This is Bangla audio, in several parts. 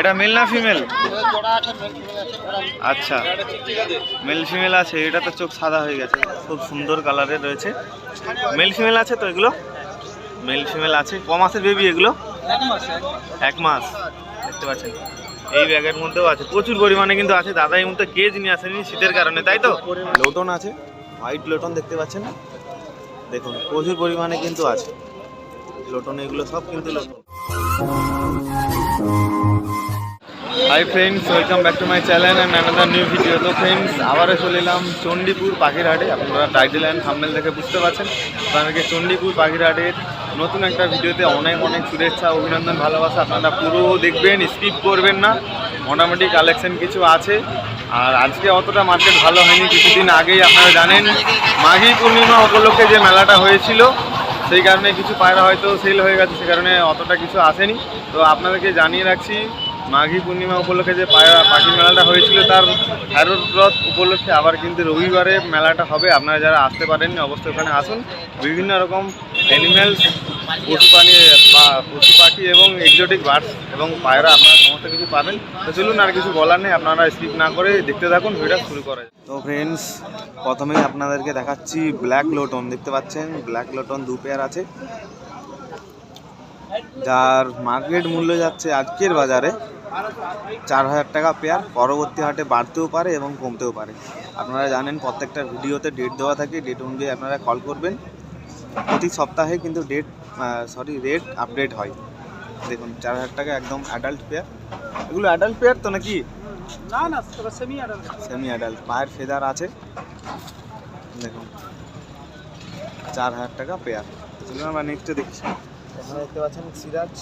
এটা মেল না ফিমেল আচ্ছা। মেল ফিমেল আছে, এটা তো চোখ সাদা হয়ে গেছে, খুব সুন্দর কালারের রয়েছে। মেল ফিমেল আছে তো এগুলো? মেল ফিমেল আছে, ক মাসের বেবি এগুলো? এক মাস, দেখতে পাচ্ছেন। এই ব্যাগের মধ্যেও আছে, প্রচুর পরিমাণে কিন্তু আছে। দাদা এই মুহূর্তে কেজ নিয়ে আসেনি শীতের কারণে, তাই তো? লোটন আছে হোয়াইট লোটন দেখতে পাচ্ছেন? দেখুন, প্রচুর পরিমাণে কিন্তু আছে। লোটন এগুলো সব কিন্তু Lotan. Hi friends welcome back to my channel and another new video তো ফ্রেন্ডস আবারও চলে এলাম চণ্ডীপুর পাখিরহাটে। আপনারা টাইটেল অ্যান্ড থাম্বনেল দেখে বুঝতে পারছেন। তো আমাকে চণ্ডীপুর পাখিরহাটের নতুন একটা ভিডিওতে অনেক অনেক শুভেচ্ছা, অভিনন্দন, ভালোবাসা। আপনারা পুরো দেখবেন স্কিপ করবেন না। মোটামুটি কালেকশন কিছু আছে। আর আজকে অতটা মার্কেট ভালো হয়নি। কিছুদিন আগেই আপনারা জানেন, মাঘী পূর্ণিমা উপলক্ষে যে মেলাটা হয়েছিল সেই কারণে কিছু পায়রা হয়তো সেল হয়ে গেছে, সে কারণে অতটা কিছু আসেনি। তো আপনাদেরকে জানিয়ে রাখছি মাঘী পূর্ণিমা উপলক্ষে যে পায়রা পাখি মেলাটা হয়েছিল, তার ফেরত রথ উপলক্ষে আবার কিন্তু রবিবারে মেলাটা হবে। আপনারা যারা আসতে পারেননি, অবশ্যই ওখানে আসুন। বিভিন্ন রকম অ্যানিম্যালস পশু প্রাণী পশু পাখি এবং এক্সোটিক বার্ডস এবং পায়রা আপনারা সমস্ত কিছু পাবেন। তো চলুন আর কিছু বলার নেই, আপনারা স্কিপ না করে দেখতে থাকুন, ভিডিওটা শুরু করে তো ফ্রেন্ডস প্রথমেই আপনাদেরকে দেখাচ্ছি ব্ল্যাক লোটন দেখতে পাচ্ছেন? ব্ল্যাক লোটন দু পেয়ার আছে। যার মার্কেট মূল্য যাচ্ছে আজকের বাজারে চার হাজার টাকা পেয়ার পরবর্তী হাটে বাড়তেও পারে এবং কমতেও পারে। আপনারা জানেন প্রত্যেকটা ভিডিওতে ডেট দেওয়া থাকে ডেট অনুযায়ী আপনারা কল করবেন। প্রতি সপ্তাহে কিন্তু ডেট সরি রেট আপডেট হয়। দেখুন চার হাজার টাকা একদম অ্যাডাল্ট পেয়ার এগুলো অ্যাডাল্ট পেয়ার তো নাকি? না না semi adult semi adult pair feather আছে। দেখুন চার হাজার টাকা পেয়ার চলুন আমরা নেক্সটে দেখছি এখানে দেখতে পাচ্ছেন সিরাজ।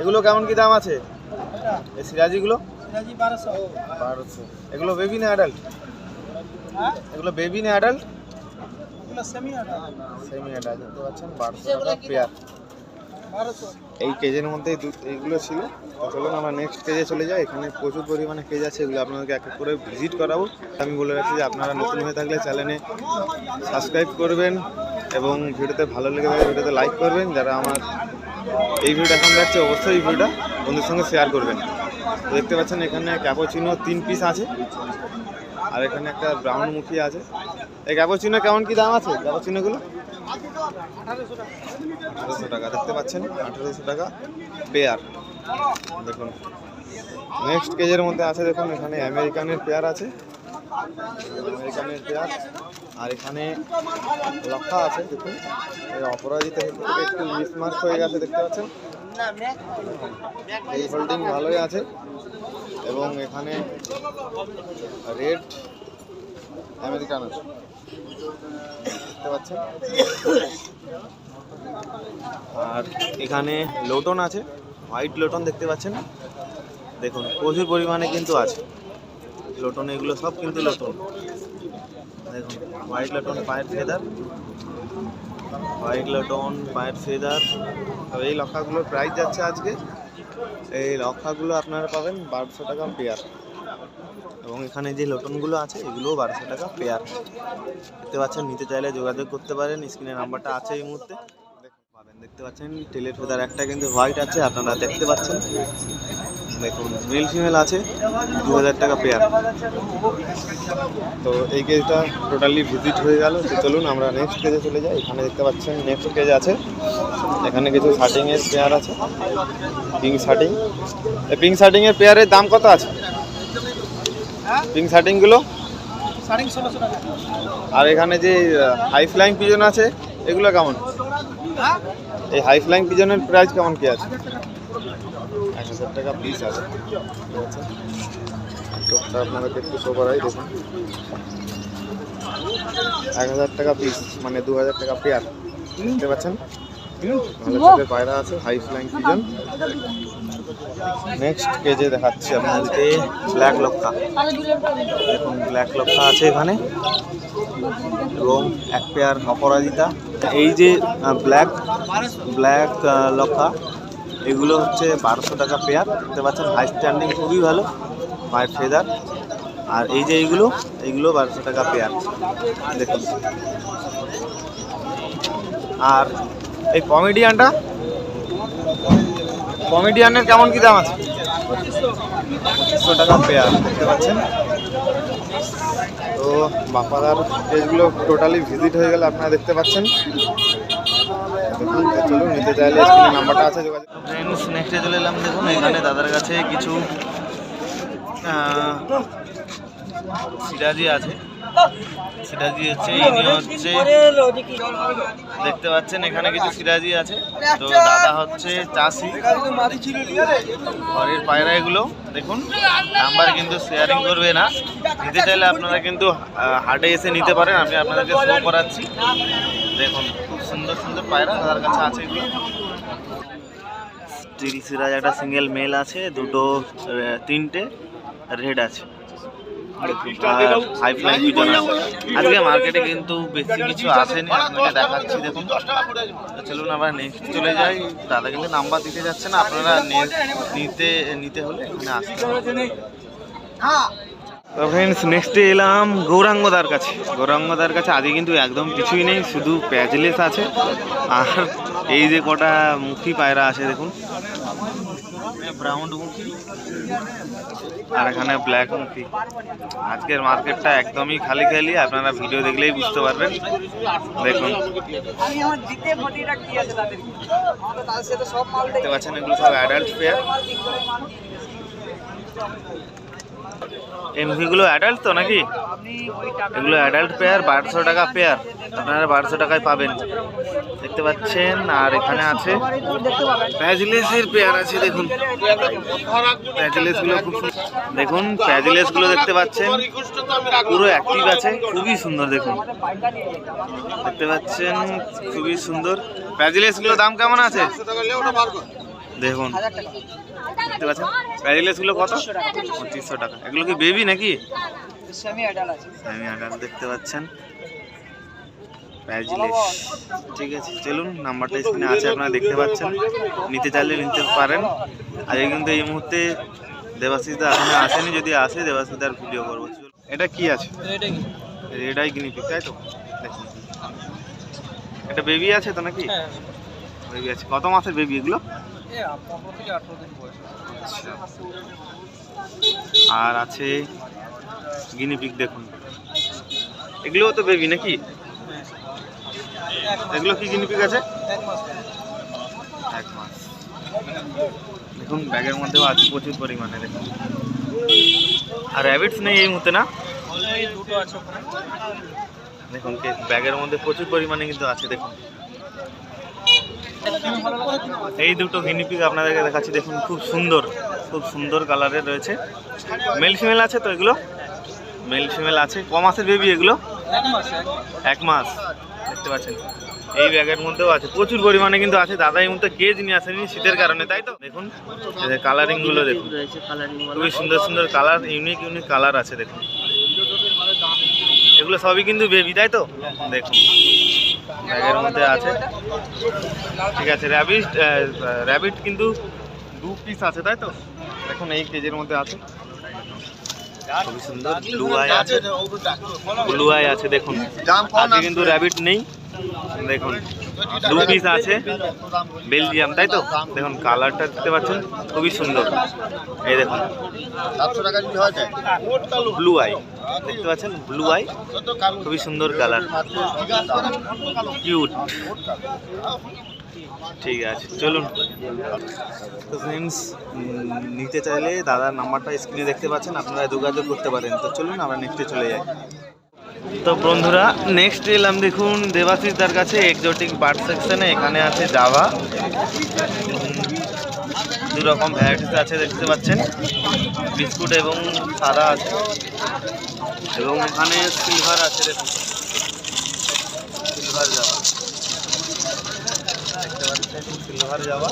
এগুলো কেমন কি দাম আছে? এই সিরাজিগুলো? সিরাজি বারোশো। এগুলো বেবি না অ্যাডাল্ট হ্যাঁ? এগুলো বেবি না অ্যাডাল্ট এগুলো সেমি অ্যাডাল্ট দেখতে পাচ্ছেন? বারোশো টাকা পেয়ার এই কেজের মধ্যে এইগুলো ছিল। চলুন আমরা নেক্সট কেজে চলে যাই। এখানে প্রচুর পরিমাণে কেজ আছে। এগুলো আপনাদেরকে এক এক করে ভিজিট করাবো। আমি বলে রাখছি যে আপনারা নতুন হয়ে থাকলে চ্যানেলে সাবস্ক্রাইব করবেন এবং ভিডিওতে ভালো লেগে থাকে ভিডিওতে লাইক করবেন। যারা আমার এই ভিডিওটা এখন দেখছে অবশ্যই এই ভিডিওটা বন্ধুর সঙ্গে শেয়ার করবেন। দেখতে পাচ্ছেন এখানে ক্যাপোচিনো তিন পিস আছে। আর এখানে একটা ব্রাউন মুখী আছে। এই ক্যাপোচিনো কেমন কি দাম আছে ক্যাপোচিনোগুলো আঠারোশো টাকা। দেখতে পাচ্ছেন, আঠারোশো টাকা পেয়ার দেখুন। নেক্সট কেজের মধ্যে আছে দেখুন, এখানে আমেরিকানের পেয়ার আছে। আমেরিকানের পেয়ার আর এখানে লক্ষা আছে, দেখুন। অপরাজিতা একটু মিসমার্ক হয়ে গেছে, দেখতে পাচ্ছেন। এই হোল্ডিং ভালোই আছে। এবং এখানে রেড আমেরিকান আছে। দেখতে পাচ্ছেন? আর এখানে লোটন আছে। হোয়াইট লোটন দেখতে পাচ্ছেন? দেখুন প্রচুর পরিমাণে কিন্তু আছে। লোটন এগুলো সব কিন্তু লোটন। দেখুন হোয়াইট লোটন পায়ের ফেদার। হোয়াইট লোটন পায়ের ফেদার। তো এই লক্ষাগুলোর প্রাইস যাচ্ছে আজকে। এই লক্ষাগুলো আপনারা পাবেন বারোশো টাকা পেয়ার এবং এখানে যে লোটনগুলো আছে, এগুলোও বারোশো টাকা পেয়ার দেখতে পাচ্ছেন, নিতে চাইলে যোগাযোগ করতে পারেন। স্ক্রিনে নাম্বারটা আছে এই মুহূর্তে। পাবেন, দেখতে পাচ্ছেন টেলের ফেদার একটা কিন্তু হোয়াইট আছে, আপনারা দেখতে পাচ্ছেন। দেখুন মেল ফিমেল আছে দু হাজার টাকা পেয়ার তো এই কেজটা টোটালি ভিজিট হয়ে গেল। চলুন, আমরা নেক্সট কেজে চলে যাই। এখানে দেখতে পাচ্ছেন নেক্সট কেজ আছে। এখানে কিছু শার্টিংয়ের পেয়ার আছে। পিঙ্ক শার্টিং। পিঙ্ক শার্টিংয়ের পেয়ারের দাম কত আছে? পিঙ্ক শার্টিংগুলো আর এখানে যে হাই ফ্লাইং পিজন আছে, এগুলো কেমন? এই হাই ফ্লাইং পিজনের প্রাইস কেমন কি আছে? এক হাজার টাকা পিস আছে। আপনাদেরকে একটু শো করাই, দেখুন। এক হাজার টাকা পিস মানে দু হাজার টাকা পেয়ার। দেখতে পাচ্ছেন? ভালো পায়রা আছে হাই ফ্লাইং পিজন নেক্সট কেজে দেখাচ্ছি আপনাদেরকে ব্ল্যাক লক্ষা দেখুন ব্ল্যাক লক্ষা আছে এখানে। এবং এক পেয়ার অপরাজিতা। এই যে ব্ল্যাক ব্ল্যাক লক্ষা এগুলো হচ্ছে বারোশো টাকা পেয়ার। দেখতে পাচ্ছেন হাই স্ট্যান্ডিং খুবই ভালো। পায়ের ফেদার আর এই যে এইগুলো এইগুলো বারোশো টাকা পেয়ার। দেখুন। আর এই কমেডিয়ানটা কমেডিয়ানের কেমন কি দাম আছে? পঁচিশশো টাকা পেয়ার দেখতে পাচ্ছেন? তো বাপাদার পেজগুলো টোটালি ভিজিট হয়ে গেলে আপনারা দেখতে পাচ্ছেন। নিতে চাইলে নাম্বারটা আছে এলাম, দেখুন, এখানে কাছে কিছু আছে। সিরাজি হচ্ছে ইনি হচ্ছে দেখতে পাচ্ছেন এখানে কিছু সিরাজি আছে। তো দাদা হচ্ছে চাষি। ঘরের পায়রা এগুলো দেখুন নাম্বার কিন্তু শেয়ারিং করবে না। নিতে চাইলে আপনারা কিন্তু হাটে এসে নিতে পারেন আমি আপনাদেরকে শো করাচ্ছি। দেখুন খুব সুন্দর সুন্দর পায়রা দাদার কাছে আছে এগুলো। স্টিল সিরাজ একটা সিঙ্গেল মেল আছে দুটো তিনটে রেড আছে। হাই ফ্লাই পিজন আজকে মার্কেটে কিন্তু বেশি কিছু আসেনি আপনাকে দেখাচ্ছি দেখুন। চলুন আবার নেক্সট চলে যাই। দাদা কিন্তু নাম্বার দিতে যাচ্ছে না আপনারা নিতে নিতে হলে এখানে আসতে হবে। তো ফ্রেন্ডস নেক্সটে এলাম গৌরাঙ্গদার কাছে। গৌরাঙ্গদার কাছে আজকে কিন্তু একদম কিছুই নেই শুধু প্যাজলেস আছে। আর এই যে কটা মুখী পায়রা আছে দেখুন। আর এখানে ব্ল্যাক মুখী আজকের মার্কেটটা একদমই খালি খালি আপনারা ভিডিও দেখলেই বুঝতে পারবেন। দেখুন। দেখতে পাচ্ছেন এগুলো সব অ্যাডাল্ট পেয়ার এমভিগুলো অ্যাডাল্ট তো নাকি? এগুলো অ্যাডাল্ট পেয়ার বারোশো টাকা পেয়ার আপনারা বারোশো টাকায় পাবেন। দেখতে পাচ্ছেন, আর এখানে আছে প্যাজলেসের পেয়ার আছে, দেখুন। প্যাজলেসগুলো খুব। দেখুন, প্যাজলেসগুলো দেখতে পাচ্ছেন। পুরো অ্যাক্টিভ আছে, খুবই সুন্দর, দেখুন। দেখতে পাচ্ছেন, খুবই সুন্দর। প্যাজলেসগুলো দাম কেমন আছে? দেখুন। দেখতে পাচ্ছেন? প্যাজলেসগুলো কত? পঁচিশশো টাকা। এগুলো কি বেবি নাকি? সেমি আডাল দেখতে পাচ্ছেন। ঠিক আছে চলুন নাম্বারটা স্ক্রিনে আছে আপনারা দেখতে পাচ্ছেন। নিতে চাইলে নিতে পারেন। আজকে কিন্তু এই মুহূর্তে দেবাশিসদা এখানে আসেনি। যদি আসে দেবাশিসদার ভিডিও করব। চলুন। এটা কি আছে? এটা কি এটাই গিনিপিক তাই তো? দেখুন। এটা বেবি আছে তো নাকি? হ্যাঁ। বেবি আছে। কত মাসের বেবি এগুলো? আচ্ছা। আর আছে গিনিপিক দেখুন। এগুলোও তো বেবি নাকি? এগুলো কি গিনিপিক আছে? এক মাস দেখুন ব্যাগের মধ্যেও আছে প্রচুর পরিমাণে দেখুন। আর র্যাবিটস নেই এই মুহূর্তে না? দেখুন কে- ব্যাগের মধ্যে প্রচুর পরিমাণে কিন্তু আছে দেখুন। এই দুটো গিনিপিক আপনাদেরকে দেখাচ্ছি, দেখুন খুব সুন্দর খুব সুন্দর কালারের রয়েছে। মেল ফিমেল আছে তো এগুলো? মেল ফিমেল আছে। ক মাসের বেবি এগুলো? এক মাস, দেখতে পাচ্ছেন। এই ব্যাগের মধ্যেও আছে, প্রচুর পরিমাণে কিন্তু আছে। দাদা এই মুহূর্তে কেজ নিয়ে আসেনি শীতের কারণে, তাই তো? দেখুন কালারিংগুলো দেখুন। খুবই সুন্দর সুন্দর কালার ইউনিক ইউনিক কালার আছে, দেখুন। এগুলো সবই কিন্তু বেবি তাই তো? দেখুন, ব্যাগের মধ্যে আছে। ঠিক আছে র্যাবিট র্যাবিট কিন্তু দু পিস আছে, তাই তো? এখন এই কেজের মধ্যে আছে। খুবই সুন্দর। ব্লু আই আছে। ব্লু আই আছে দেখুন। আজকে কিন্তু র্যাবিট নেই। দেখুন দু পিস আছে। বেলজিয়াম তাই তো? দেখুন কালারটা দেখতে পাচ্ছেন খুবই সুন্দর। এই দেখুন। ব্লু আই দেখতে পাচ্ছেন? ব্লু আই খুবই সুন্দর কালার কিউট ঠিক আছে, চলুন। তো ফ্রেন্ডস নিতে চাইলে দাদার নাম্বারটা স্ক্রিনে দেখতে পাচ্ছেন, আপনারা যোগাযোগ করতে পারেন। তো চলুন, আমরা নেক্সটে চলে যাই। তো বন্ধুরা নেক্সট এলাম দেখুন, দেবাশিস দার কাছে এক্সোটিক বার্ড সেকশনে এখানে আছে জাভা দু রকম ভ্যারাইটিস আছে, দেখতে পাচ্ছেন। বিস্কুট এবং সাদা আছে। এবং এখানে সিলভার আছে, দেখুন। সিলভার জাভা পাচ্ছেন সিলভার জাভা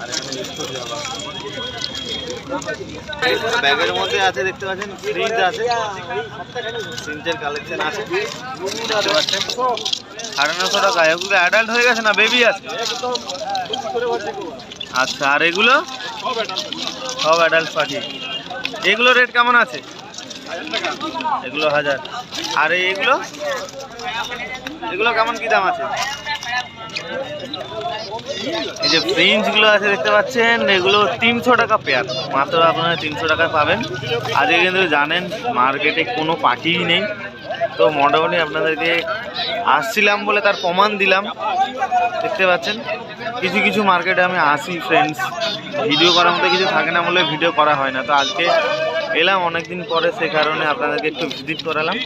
আর এখানে বিস্কুট জাভা ব্যাগের মধ্যে আছে, দেখতে পাচ্ছেন ফ্রিজ আছে সিঞ্চের কালেকশন আছে। দেখতে পাচ্ছেন, সাড়ে নশো টাকা, এগুলো অ্যাডাল্ট হয়ে গেছে না বেবি আছে? আচ্ছা আর এগুলো? সব অ্যাডাল্ট পাখি। এগুলো রেট কেমন আছে? এগুলো হাজার। আর এগুলো? এগুলো কেমন কি দাম আছে? এই যে ফ্রিঞ্জগুলো আছে দেখতে পাচ্ছেন, এগুলো তিনশো টাকা পেয়ার মাত্র আপনারা তিনশো টাকায় পাবেন। আজকে কিন্তু জানেন মার্কেটে কোনো পাখিই নেই। তো মোটামুটি আপনাদেরকে আসছিলাম বলে তার প্রমাণ দিলাম। দেখতে পাচ্ছেন, কিছু কিছু মার্কেটে আমি আসি ফ্রেন্ডস ভিডিও করার মতো কিছু থাকে না বলে ভিডিও করা হয় না। তো আজকে এলাম, অনেকদিন পরে সে কারণে আপনাদেরকে একটু ভিজিট করালাম।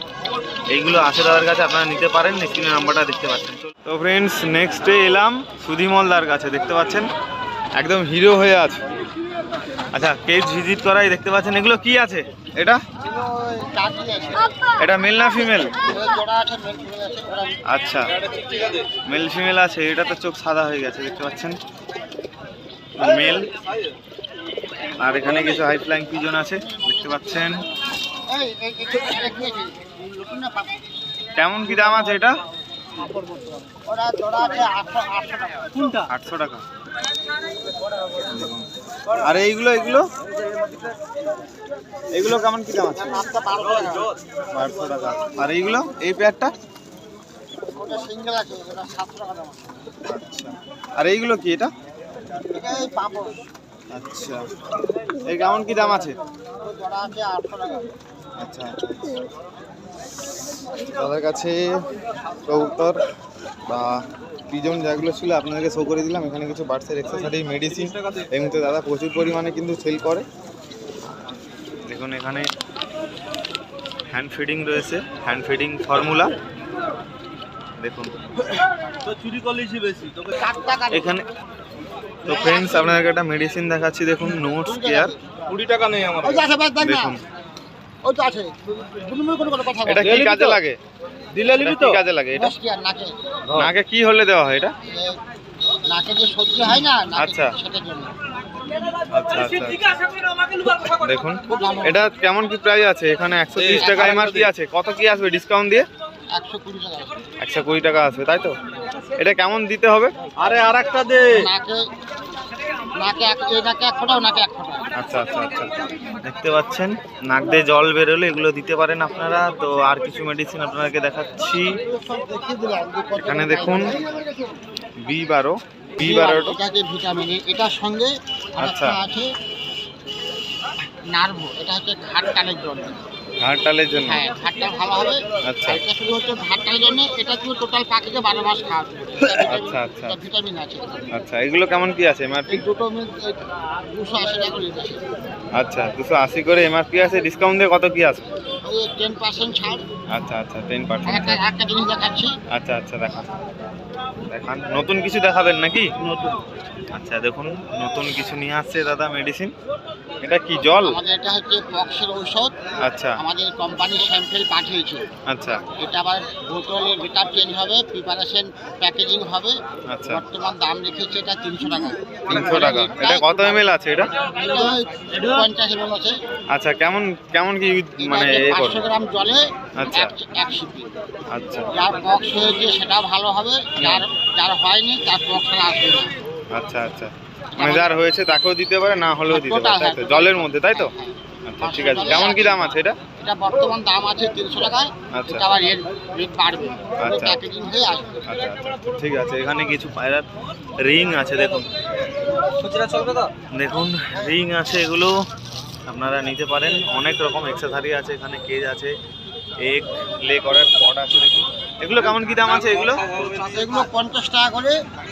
এইগুলো আছে দাদার কাছে আপনারা নিতে পারেন স্ক্রিনের নাম্বারটা দেখতে পাচ্ছেন। তো ফ্রেন্ডস নেক্সট ডে এলাম সুধিমলদার কাছে, দেখতে পাচ্ছেন? একদম হিরো হয়ে আছে। আচ্ছা কেজ ভিজিট করাই দেখতে পাচ্ছেন। এগুলো কি আছে? এটা? এটা মেল না ফিমেল আচ্ছা মেল ফিমেল আছে। এটা তো চোখ সাদা হয়ে গেছে, দেখতে পাচ্ছেন? মেল আর এখানে কিছু হাই ফ্লাইং পিজন আছে দেখতে পাচ্ছেন। কেমন কি দাম আছে এটা? আটশো টাকা। আর এইগুলো এগুলো এগুলো কেমন কি দাম আছে? বারোশো টাকা। আর এইগুলো? এই পেয়ারটা আচ্ছা। আর এইগুলো কি এটা? আচ্ছা। এই কেমন কি দাম আছে? আচ্ছা। আচ্ছা দাদার কাছে কবুতর বা পিজন যেগুলো ছিল আপনাদেরকে শো করে দিলাম এখানে কিছু বার্ডসের এক্সারসাইজ মেডিসিন এই মুহূর্তে দাদা প্রচুর পরিমাণে কিন্তু সেল করে। দেখুন এখানে হ্যান্ড ফিডিং রয়েছে হ্যান্ড ফিডিং ফর্মুলা দেখুন। এখানে তো ফ্রেন্ডস আপনাদেরকে একটা মেডিসিন দেখাচ্ছি দেখুন নোটস কেয়ার কুড়ি টাকা নেই আমার। দেখুন। এটা কি কাজে লাগে? দিলে নিবি কি তো কাজে লাগে এটা? নাকে? নাকে কি হলে দেওয়া হয় এটা? নাকে যে সহ্য হয় না নাকে আচ্ছা। আচ্ছা আচ্ছা দেখুন এটা কেমন কি প্রাইস আছে? এখানে একশো তিরিশ টাকা এমআরপি আছে। কত কি আসবে ডিসকাউন্ট দিয়ে? একশো কুড়ি টাকা। আছে। একশো কুড়ি টাকা আসবে তাই তো? এটা কেমন দিতে হবে? আরে আর একটা দে আচ্ছা আচ্ছা আচ্ছা। দেখতে পাচ্ছেন নাক দিয়ে জল বেরোলে এগুলো দিতে পারেন আপনারা। তো আর কিছু মেডিসিন আপনাদেরকে দেখাচ্ছি। এখানে দেখুন বি বারো বি বারোটা ভিটামিন এটার সঙ্গে আচ্ছা। আছে নার্ভো এটা হচ্ছে ঘাট টানের জন্য ঘাড় টালের জন্য? হ্যাঁ ঘাটটা ভালো হবে। আচ্ছা। এটা শুধু হচ্ছে ঘাট জন্য এটা শুধু টোটাল পাখিকে বারো মাস খাওয়াতে আচ্ছা, আচ্ছা। ভিটামিন আছে। আচ্ছা এগুলো কেমন কি আছে এমআরপি? দুটো দুশো আশি টাকা করে আচ্ছা দুশো আশি করে এমআরপি আছে ডিসকাউন্ট দিয়ে কত কি ওই টেন পার্সেন্ট ছাড়। আচ্ছা আচ্ছা টেন পার্সেন্ট একটা জিনিস দেখাচ্ছি। আচ্ছা আচ্ছা দেখান দেখান। নতুন কিছু দেখাবেন নাকি? নতুন আচ্ছা দেখুন নতুন কিছু নিয়ে আসছে দাদা মেডিসিন এটা কি জল? আমাদের এটা হচ্ছে পক্সের ঔষধ। আচ্ছা। আমাদের কোম্পানির স্যাম্পেল পাঠিয়েছে। আচ্ছা। এটা আবার বোতলের লিটার চেঞ্জ হবে প্রিপারেশন প্যাকেজিং হবে। আচ্ছা। বর্তমান দাম রেখেছে এটা তিনশো টাকা। তিনশো টাকা। এটা কত এম আছে এটা? পঞ্চাশ এমএল আছে। আচ্ছা কেমন কেমন কি মানে এ পাঁচশো গ্রাম জলে আচ্ছা। আচ্ছা। যার বক্স হয়েছে সেটা ভালো হবে যার যার হয়নি তার বক্স আসবে না। আচ্ছা আচ্ছা। মানে যার হয়েছে তাকেও দিতে পারে না হলেও দিতে পারে তাই তো? জলের মধ্যে তাই তো? আচ্ছা ঠিক আছে। কেমন কি দাম আছে এটা? এটা বর্তমান দাম আছে তিনশো টাকা আচ্ছা। আবার রেট রেট বাড়বে। আচ্ছা। প্যাকেজিং হয়ে আসবে। আচ্ছা আচ্ছা। ঠিক আছে এখানে কিছু পায়রার রিং আছে দেখুন। খুচরা চলবে তো দেখুন রিং আছে এগুলো। আপনারা নিতে পারেন। অনেক রকম এক্সেসারি আছে এখানে কেজ আছে। এগ লে করার পট আছে দেখুন এগুলো কেমন কি দাম আছে এগুলো? এগুলো পঞ্চাশ টাকা করে।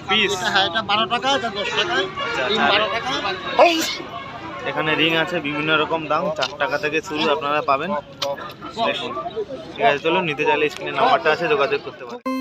পিস। হ্যাঁ এটা বারো টাকা এটা দশ টাকা। আচ্ছা। বারো টাকা। এখানে রিং আছে বিভিন্ন রকম দাম। চার টাকা থেকে শুরু আপনারা পাবেন। দেখুন। ঠিক আছে চলুন নিতে চাইলে স্ক্রিনে নাম্বারটা আছে যোগাযোগ করতে পারেন।